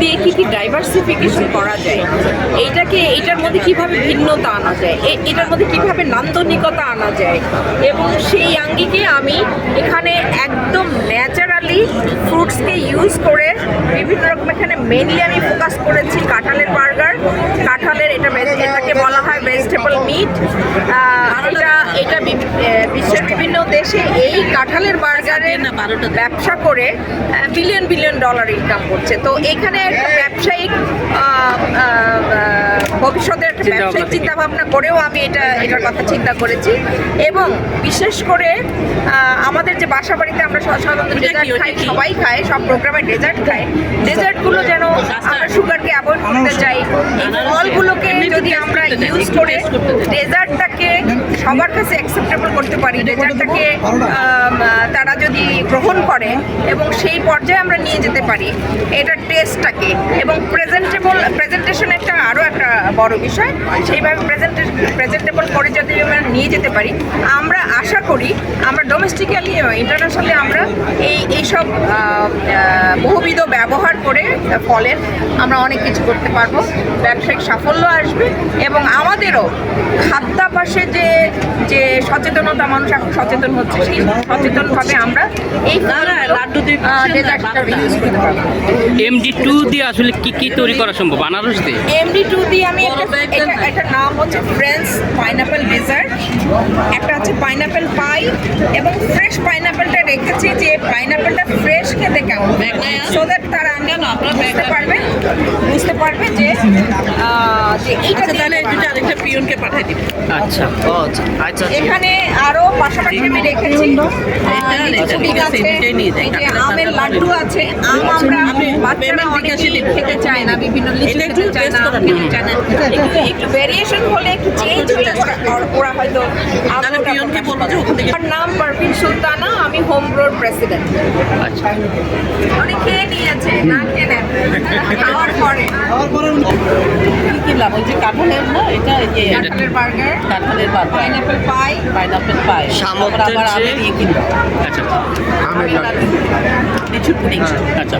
দিয়ে কি কি ডাইভার্সিফিকেশন করা যায়? এইটাকে এটার মধ্যে কীভাবে ভিন্নতা আনা যায়? এটার মধ্যে কীভাবে নান্দনিকতা আনা যায়? এবং সেই আঙ্গিকে আমি এখানে একদম ন্যাচারালি ফ্রুটসকে ইউজ করে বিভিন্ন রকম এখানে মেনলি আমি ফোকাস করেছি কাঁঠালের বলা হয় ভেজিটেবল মিট। এটা এটা বিশ্বের বিভিন্ন দেশে এই কাঁঠালের বার্গারের ব্যবসা করে বিলিয়ন বিলিয়ন ডলার ইনকাম করছে। তো এখানে একটা ব্যবসায়িক ভবিষ্যতের একটা ব্যবসায়িক চিন্তা ভাবনা করেও আমি এটা এটার কথা চিন্তা করেছি। এবং বিশেষ করে আমাদের যে বাসা বাড়িতে আমরা সাধারণত ডেজার্ট খাই সবাই খায় সব প্রোগ্রামে ডেজার্ট খায় করে ডেজার্টটাকে সবার কাছে অ্যাকসেপ্টেবল করতে পারি। ডেজার্টটাকে গ্রহণ করে এবং সেই পর্যায়ে আমরা নিয়ে যেতে পারি এটার টেস্টটাকে এবং প্রেজেন্টেবল প্রেজেন্টেশন একটা আরও একটা বড় বিষয়, সেইভাবে প্রেজেন্টে প্রেজেন্টেবল করে যদি আমরা নিয়ে যেতে পারি, আমরা আশা করি আমরা ডোমেস্টিক্যালি ইন্টারন্যাশনালি আমরা এই, এইসব বহুবিধ ব্যবহার করে ফলের আমরা অনেক কিছু করতে পারব, ব্যবসায়িক সাফল্য আসবে এবং আমাদেরও খাদ্যাভ্যাসে যে যে সচেতনতা মানুষ এখন সচেতন হচ্ছে, সেই সচেতনভাবে আমরা এমডি টু দিয়ে আসলে কি কি তৈরি করা সম্ভব? আনারস দিয়ে? এমডি টু দিয়ে আমি একটা নাম হচ্ছে ফ্রেন্স পাইনাপল ডেজার্ট একটা হচ্ছে পাইনাপেল পাই এবং ফ্রেশ পাইনাপেলটা রেখেছি যে পাইনাপেলটা ফ্রেশ খেতে কেমন সো দ্যাট তারা বুঝতে পারবে বুঝতে পারবে যে এইটা তাহলে আরেকটা পিয়নকে পাঠাই দিবি। আচ্ছা আচ্ছা আচ্ছা এখানে আরও পাশাপাশি আমি রেখেছি। আমের লাড্ডু আছে আম আমরা বাচ্চারা অনেকেই খেতে চায় না বিভিন্ন লিচু একটু খেতে চায় না। taste আম খেতে চায় না একটু একটু ভেরিয়েশন হলে একটু চেঞ্জ হলে ওরা হয়তো আমার নাম পারভিন সুলতানা আমি হোম গ্রোর প্রেসিডেন্ট আচ্ছা। উনি খেয়ে নিয়েছে না খেয়ে নেন। খাওয়ার পরে। কিনলাম ওই যে কাঁঠালের না এটা যে কাঁঠালের বার্গার। কাঁঠালের পাইনাপেল পাই পাইনাপেল পাই সামর্থ্যের আবার আমি দিয়ে কিনলাম আচ্ছা। আচ্ছা।